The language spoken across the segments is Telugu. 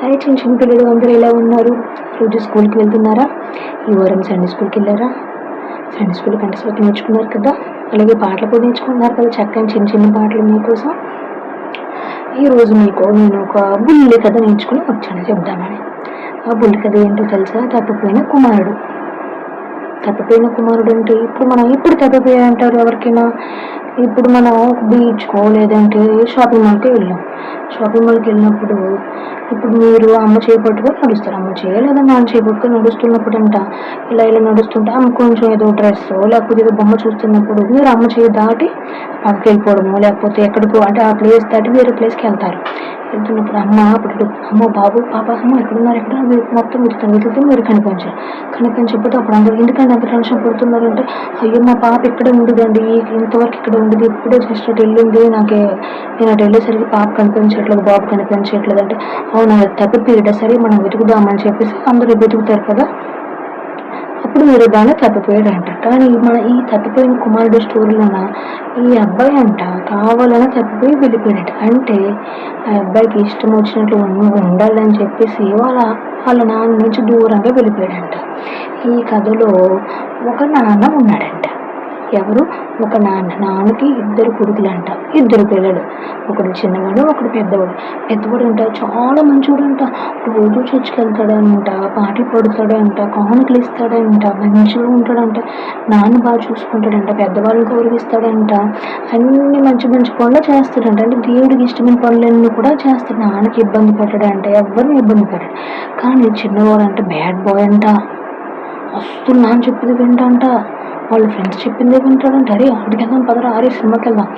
హాయ్ చిన్న చిన్న పిల్లలు అందరూ ఎలా ఉన్నారు? రోజు స్కూల్కి వెళ్తున్నారా? ఈ వారం సండే స్కూల్కి వెళ్ళారా? సండే స్కూల్ కంటే నేర్చుకున్నారు కదా? అలాగే పాటలు కూడా నేర్చుకున్నారు కదా చక్కని చిన్న చిన్న పాటలు మీకోసం. ఈరోజు మీకు నేను ఒక బుల్లి కథ నేర్చుకుని వచ్చాను చెప్దామని. ఆ బుల్లి కథ ఏంటో తెలుసా? తప్పిపోయిన కుమారుడు. తప్పిపోయిన కుమారుడు అంటే ఇప్పుడు మనం ఎప్పుడు తప్పిపోయా అంటారు ఎవరికైనా? ఇప్పుడు మనం బీచ్కో లేదంటే షాపింగ్ మాల్కి వెళ్ళాం. షాపింగ్ మాల్కి వెళ్ళినప్పుడు ఇప్పుడు మీరు అమ్మ చేపట్టుకొని నడుస్తారు. అమ్మ చేయలేదా నాన్న చేపట్టుకొని నడుస్తున్నప్పుడు అంట ఇలా ఇలా నడుస్తుంటే అమ్మ కొంచెం ఏదో డ్రెస్ లేకపోతే ఏదో బొమ్మ చూస్తున్నప్పుడు మీరు అమ్మ చేయి దాటి పక్కకి వెళ్ళిపోవడము లేకపోతే ఎక్కడికో అంటే ఆ ప్లేస్ దాటి వేరే ప్లేస్కి వెళ్తారు. వెళ్తున్నప్పుడు అమ్మ అప్పుడు అమ్మ బాబు పాప అమ్మ ఎక్కడున్నారు? ఎక్కడ మీరు మొత్తం వెతుకుతాను వెతుకుతే మీరు కనిపించారు. కనిపించకపోతే అప్పుడు అందరూ ఎందుకంటే అంత టెన్షన్ పడుతున్నారంటే అయ్యో మా పాప ఇక్కడే ఉండదండి ఇంతవరకు ఇక్కడ ఉండదు ఇప్పుడే జస్ట్ అటు వెళ్ళింది నాకే నేను అటు వెళ్ళేసరికి పాప కనిపించట్లేదు బాబు కనిపించట్లేదు అంటే అవునా తప్పిపోయాడ సరే మనం వెతుకుదామని చెప్పేసి అందరూ వెతుకుతారు కదా. అప్పుడు మీరు బాగా తప్పిపోయాడు అంట కానీ మన ఈ తప్పిపోయిన కుమారుడు స్టోరీలోన ఈ అబ్బాయి అంట కావాలని తప్పిపోయి వెళ్ళిపోయాడట. అంటే ఆ అబ్బాయికి ఇష్టం వచ్చినట్లు ఉండాలని చెప్పేసి వాళ్ళ వాళ్ళ నాన్న నుంచి దూరంగా వెళ్ళిపోయాడంట. ఈ కథలో ఒక నాన్న ఉన్నాడంట. ఎవరు? ఒక నాన్న. నాన్నకి ఇద్దరు కొడుకులంట. ఇద్దరు పిల్లలు. ఒకడు చిన్నవాడు ఒకడు పెద్దవాడు. పెద్దవాడు అంట చాలా మంచివాడంట రోజు చర్చికి వెళ్తాడంట పాటలు పడుతాడంట కానుకలు ఇస్తాడంట మంచిగా ఉంటాడంట. నాన్న బాగా చూసుకుంటాడంట పెద్దవాళ్ళని గౌరవిస్తాడంట. అన్ని మంచి మంచి పనులు చేస్తాడంట. అంటే దేవుడికి ఇష్టమైన పనులన్నీ కూడా చేస్తాడు. నాన్నకి ఇబ్బంది పెట్టడంట ఎవరిని ఇబ్బంది పెట్టాడు. కానీ చిన్నవాడు అంటే బ్యాడ్ బాయ్ అంట. వస్తున్నా అని చెప్పింది వింటంట వాళ్ళ ఫ్రెండ్స్ చెప్పిందే వింటాడంట అరే ఆడికి వెళ్దాం పదరా అరే సినిమాకి వెళ్దాం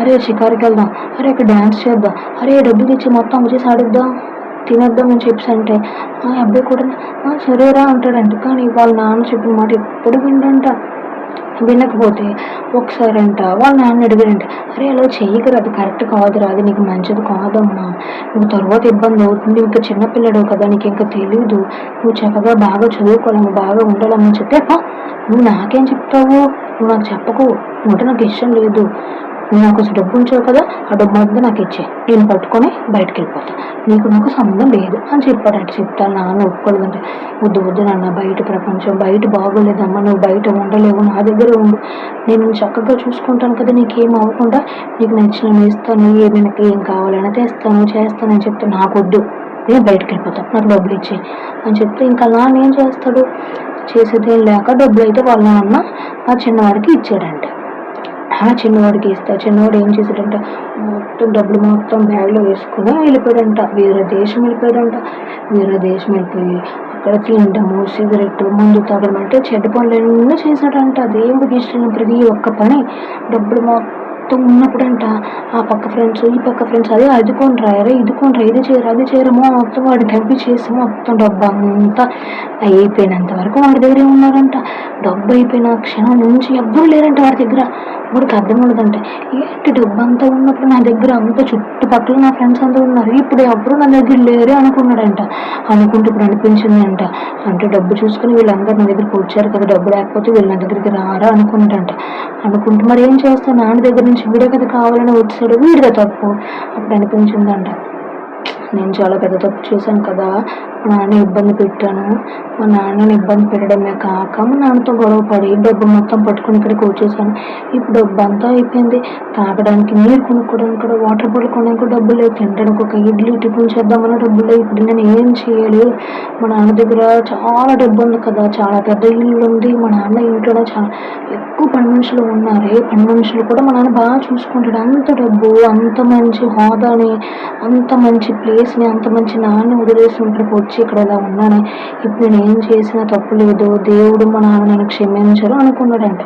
అరే షికారికి వెళ్దాం అరే అక్కడ డ్యాన్స్ చేద్దాం. అరే డబ్బులు తెచ్చి మొత్తం వచ్చేసి ఆడిద్దాం. తినేద్దాం అని చెప్పేసి అంటే ఆ అబ్బాయి కూడా సరేరా అంటాడంట. కానీ వాళ్ళ నాన్న చెప్పిన మాట ఎప్పుడు విండంట వినకపోతే ఒకసారి అంట వాళ్ళ నాన్న అడిగారంట అరే అలా చేయకరా. అది కరెక్ట్ కాదురా. అది నీకు మంచిది కాదమ్మా. నువ్వు తర్వాత ఇబ్బంది అవుతుంది. ఇంకా చిన్నపిల్లడు కదా. నీకు ఇంకా తెలియదు నువ్వు చక్కగా బాగా చదువుకోవాలమ్మా బాగా ఉండాలమ్మని చెప్తే నువ్వు నాకేం చెప్తావు నువ్వు నాకు చెప్పకు. నువ్వు నాకు ఇష్టం లేదు. నువ్వు నాకు డబ్బు ఉంచావు కదా ఆ డబ్బు అంతా నాకు ఇచ్చే. నేను పట్టుకొని బయటకు వెళ్ళిపోతా. నీకు నాకు సంబంధం లేదు అని చెప్పాడంట చెప్తాను నాన్న ఒప్పుకోలేదంటే. వద్దు వద్దు నాన్న బయట ప్రపంచం బయట బాగోలేదమ్మా నువ్వు బయట ఉండలేవు నా దగ్గర ఉండు. నేను చక్కగా చూసుకుంటాను కదా నీకేం అవ్వకుండా నీకు నచ్చిన ఇస్తాను ఏమైనా ఏం కావాలన్నా తెస్తాను చేస్తానని చెప్తే నాకు వద్దు. నేను బయటకు వెళ్ళిపోతాను నాకు డబ్బులు ఇచ్చే అని చెప్తే ఇంకా నాన్న ఏం చేస్తాడు? చేసేదేం లేక డబ్బులు అయితే వాళ్ళ నాన్న ఆ చిన్నవాడికి ఇచ్చాడంట. ఆ చిన్నవాడికి ఇస్తే చిన్నవాడు ఏం చేశాడంట? మొత్తం డబ్బులు మొత్తం బ్యాగ్లో వేసుకుని వెళ్ళిపోయాడంట. వేరే దేశం వెళ్ళిపోయాడంట. వేరే దేశం వెళ్ళిపోయి అక్కడ తినడము సిగరెట్ మందు తాగడం అంటే చెడ్డ పనులన్నీ చేశాడంట. దేవుడికి ఇష్టం ప్రతి ఒక్క పని డబ్బులు మొత్తం మొత్తం ఉన్నప్పుడంట ఆ పక్క ఫ్రెండ్స్ ఈ పక్క ఫ్రెండ్స్ అదే అది కొనరా అరే ఇది కొనరా ఇది చేయరు అది చేయరమో మొత్తం వాడి డబ్బు చేసి మొత్తం డబ్బు అంతా అయిపోయినంత వరకు వాడి దగ్గరే ఉన్నారంట డబ్బు అయిపోయిన క్షణం నుంచి ఎవ్వరు లేరంట వాడి దగ్గర. వాడికి అర్థం ఉండదంట. ఏంటి డబ్బు అంతా ఉన్నప్పుడు నా దగ్గర అంత చుట్టుపక్కల నా ఫ్రెండ్స్ అంతా ఉన్నారు? ఇప్పుడు ఎవరు నా దగ్గర లేరే అనుకున్నాడంట. అనుకుంటూ ఇప్పుడు అనిపించిందంట. అంటే డబ్బు చూసుకుని వీళ్ళందరూ నా దగ్గరికి వచ్చారు కదా డబ్బు లేకపోతే వీళ్ళు నా దగ్గరికి రారా అనుకున్నాడంట. అనుకుంటూ మరి ఏం చేస్తాను నాన్న దగ్గర నుంచి వీడే కదా కావాలని వచ్చాడు వీడిదే తప్పు. అప్పుడు అనిపించిందంట. నేను చాలా పెద్ద తప్పు చేశాను కదా. మా నాన్న ఇబ్బంది పెట్టాను. మా నాన్నని ఇబ్బంది పెట్టడమే కాక మా నాన్నతో గొడవ పడి డబ్బు మొత్తం పట్టుకుని ఇక్కడికి వచ్చేసాను. ఇప్పుడు డబ్బు అంతా అయిపోయింది. తాగడానికి నీరు కొనుక్కోవడానికి కూడా వాటర్ బాటిల్ కొనడానికి కూడా డబ్బులు లేవు. తినడానికి ఒక ఇడ్లీ టిఫిన్ చేద్దామన్న డబ్బులు లేవు. ఇప్పుడు నేను ఏం చేయాలి? మా నాన్న దగ్గర చాలా డబ్బు ఉంది కదా. చాలా పెద్ద ఇల్లు ఉంది. మా నాన్న ఇంట్లోనే చాలా ఎక్కువ పని మనుషులు ఉన్నారే. పని మనుషులు కూడా మా నాన్న బాగా చూసుకుంటాడు. అంత డబ్బు అంత మంచి హోదాని అంత మంచి ప్లేస్ని అంత మంచి నాన్న వదిలేసి ఇక్కడికి వచ్చి ఇక్కడ ఇలా ఉన్నాను. ఇప్పుడు నేను ఏం చేసినా తప్పు లేదు. దేవుడు మా నాన్న నన్ను క్షమించరు అనుకున్నాడంట.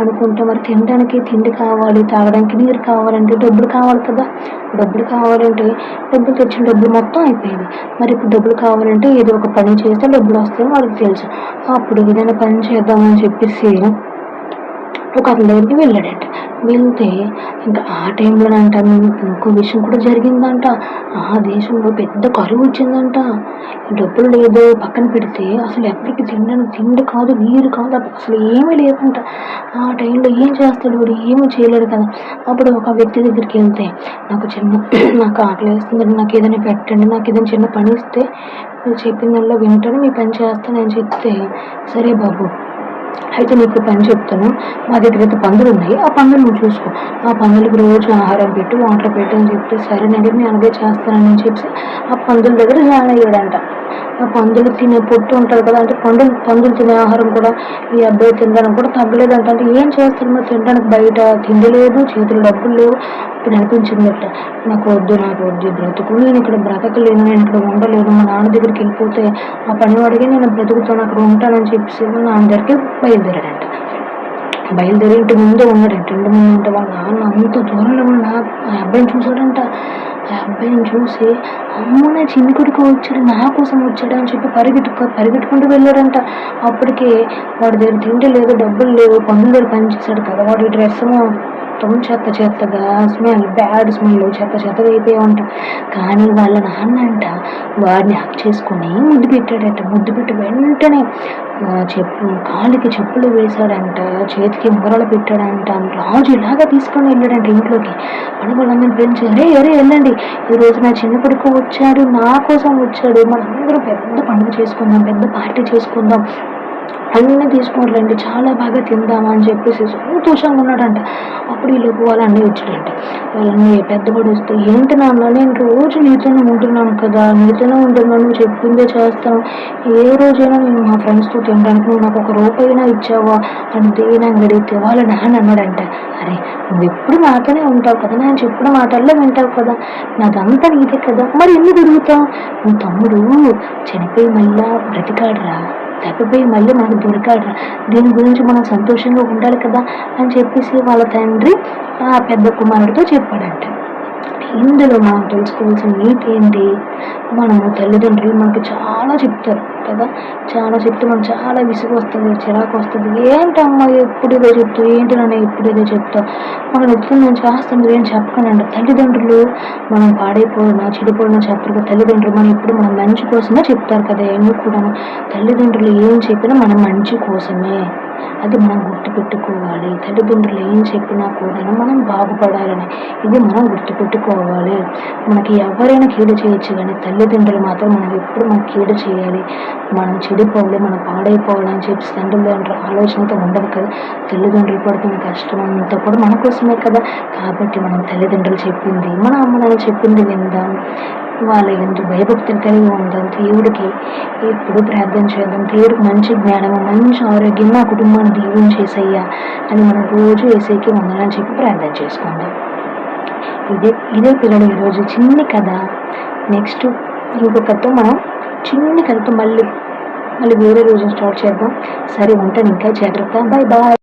అనుకుంటే మరి తినడానికి తిండి కావాలి తాగడానికి నీరు కావాలంటే డబ్బులు కావాలి కదా. డబ్బులు కావాలంటే డబ్బులు తెచ్చిన డబ్బులు మొత్తం అయిపోయింది మరి ఇప్పుడు డబ్బులు కావాలంటే ఏదో ఒక పని చేస్తే డబ్బులు వస్తాయని వాళ్ళకి తెలుసు. అప్పుడు ఏదైనా పని చేద్దామని చెప్పేసి ఒక అతని దగ్గరికి వెళ్ళాడంట. వెళ్తే ఇంకా ఆ టైంలోనంట ఇంకో విషయం కూడా జరిగిందంట. ఆ దేశంలో పెద్ద కరువు వచ్చిందంట. డబ్బులు లేదు పక్కన పెడితే అసలు ఎవరికి తినడానికి తిండి కాదు నీరు కాదు అసలు ఏమీ లేదంట. ఆ టైంలో ఏం చేస్తాడు వాడు? ఏమీ చేయలేడు కదా. అప్పుడు ఒక వ్యక్తి దగ్గరికి వెళ్తే నాకు చిన్న నాకు ఆకలి వేస్తుందండి నాకు ఏదైనా పెట్టండి నాకు ఏదైనా చిన్న పని ఇస్తే మీరు చెప్పిందల్లా వింటాను మీ పని చేస్తానని చెప్తే సరే బాబు అయితే నీకు పని చెప్తాను మా దగ్గర అయితే పందులు ఉన్నాయి. ఆ పందులు నువ్వు చూసుకో. ఆ పందులకు రోజు ఆహారం పెట్టు వాటర్ పెట్టు అని చెప్తే సరే నేను నేను అలాగే చేస్తానని చెప్పి ఆ పందుల దగ్గర జాయిన్ అయ్యాడంట ఆ పందులు తినే పొట్టు ఉంటుంది కదా అంటే పందులు పందులు తినే ఆహారం కూడా ఈ అబ్బాయి తినడానికి కూడా తగ్గలేదంట. అంటే ఏం చేస్తారు మరి తినడానికి? బయట తిండి లేదు చేతులు డబ్బులు లేవు. ఇప్పుడు అనిపించిందట నాకు వద్దు నాకు వద్దు బ్రతుకు. నేను ఇక్కడ బ్రతకలేను నేను ఇక్కడ ఉండలేను. మా నాన్న దగ్గరికి వెళ్ళిపోతే ఆ పనివాడికి నేను బ్రతుకుతాను అక్కడ ఉంటానని చెప్పేసి నాన్న దగ్గరికి బయలుదేరాడంట బయలుదేరి ఇంటి ముందే ఉన్నాడంట. ఇంటి ముందు ఉంటే వాళ్ళ నాన్న అంత దూరంలో ఉన్న ఆ అబ్బాయిని చూసాడంట ఆ అబ్బాయిని చూసి అమ్మ నా చిన్ని కొడుకు వచ్చాడు నా కోసం వచ్చాడు అని చెప్పి పరిగెట్టుకు పరిగెట్టుకుంటూ వెళ్ళాడంట. అప్పటికే వాడి దగ్గర తిండి లేదు డబ్బులు లేవు పనులు దగ్గర పనిచేశాడు కదా వాడి. డ్రెస్ మొత్తం చెత్త చెత్తగా స్మెల్ బ్యాడ్ స్మెల్ చెత్త చెత్తగా అయిపోయి ఉంటా. కానీ వాళ్ళ నాన్న అంట వాడిని హక్ చేసుకొని ముద్దు పెట్టాడట. ముద్దు పెట్టి వెంటనే చెప్పు కాలికి చెప్పులు వేశాడంట చేతికి ఉంగరాలు పెట్టాడంట రాజు ఇలాగా తీసుకొని వెళ్ళాడంట ఇంట్లోకి. అని వాళ్ళందరూ పెంచి అరే అరే వెళ్ళండి. ఈరోజు నా చిన్న కొడుకు వచ్చాడు నా కోసం వచ్చాడు. మనందరూ పెద్ద పండుగ చేసుకుందాం పెద్ద పార్టీ చేసుకుందాం. అన్నీ తీసుకోవట్లేండి చాలా బాగా తిందామా అని చెప్పేసి సంతోషంగా ఉన్నాడంట. అప్పుడు ఈ లోపు వాళ్ళ అన్నీ వచ్చాడంట. వాళ్ళన్నీ అన్నయ్య పెద్దవాడు వస్తే ఏంటి నాన్న నేను రోజు నీతోనే ఉంటున్నాను కదా నీతోనే ఉంటున్నాను చెప్పిందే చేస్తాను. ఏ రోజైనా నేను మా ఫ్రెండ్స్తో తినడానికి నువ్వు నాకు ఒక రూపాయినా ఇచ్చావా? అని దేని అడిగితే వాళ్ళ నాన్న అన్నాడంట. అరే నువ్వు ఎప్పుడు నాతోనే ఉంటావు కదా నేను చెప్పిన మాటల్లో వింటావు కదా. నాదంతా నీదే కదా. మరి ఎందుకు అడుగుతావు నువ్వు తమ్ముడు చనిపోయి మళ్ళా బ్రతికాడరా. తప్పిపోయి మళ్ళీ మనకు దొరికాడు దీని గురించి మనం సంతోషంగా ఉండాలి కదా అని చెప్పేసి వాళ్ళ తండ్రి ఆ పెద్ద కుమారుడితో చెప్పాడంట. ఇందులో మనం తెలుసుకోవాల్సిన నీతి ఏంటి? మనము తల్లిదండ్రులు మనకు చాలా చెప్తారు. కదా? చాలా చెప్తే మనం చాలా విసుగు వస్తుంది చిరాకు వస్తుంది. ఏంటమ్మా ఎప్పుడు ఇదే చెప్తావు ఏంటి నాన్న ఎప్పుడు ఇదే చెప్తావు? మనం ఎప్పుడు నేను చేస్తాను ఏం చెప్పకండి. తల్లిదండ్రులు మనం పాడైపోయినా చెడిపోయినా చెప్పరు కదా తల్లిదండ్రులు. మనం ఎప్పుడు మన మంచి కోసమే చెప్తారు కదా ఏమీ కూడా తల్లిదండ్రులు ఏం చెప్పినా మనం మంచి కోసమే. అది మనం గుర్తుపెట్టుకోవాలి. తల్లిదండ్రులు ఏం చెప్పినా కూడా మనం బాగుపడాలని. ఇది మనం గుర్తుపెట్టుకోవాలి. మనకి ఎవరైనా కీడు చేయొచ్చు కానీ తల్లిదండ్రులు మాత్రం మనం ఎప్పుడు మనం కీడు చేయాలి. మనం చెడిపోవాలి మనం పాడైపోవాలి అని చెప్పి తల్లిదండ్రుల ఆలోచనతో ఉండదు కదా. తల్లిదండ్రులు పడుతున్న కష్టం అంతా కూడా మన కోసమే కదా. కాబట్టి మనం తల్లిదండ్రులు చెప్పింది మన అమ్మ నాన్న చెప్పింది విందాం. వాళ్ళ ఎందు భయభక్తిని కలిగి ఉందాం దేవుడికి ఎప్పుడు ప్రార్థన చేద్దాం దేవుడికి మంచి జ్ఞానము మంచి ఆరోగ్యం మా కుటుంబాన్ని దీవం చేసయ్యా అని మనం రోజు వేసేకి వందనని చెప్పి ప్రార్థన చేసుకుందాం ఇదే ఇదే పిల్లలు ఈరోజు చిన్ని కథ. నెక్స్ట్ ఇంకొకతో మనం చిన్ని కథతో మళ్ళీ మళ్ళీ వేరే రోజు స్టార్ట్ చేద్దాం. సరే ఉంటాను. ఇంకా జాగ్రత్త. Bye bye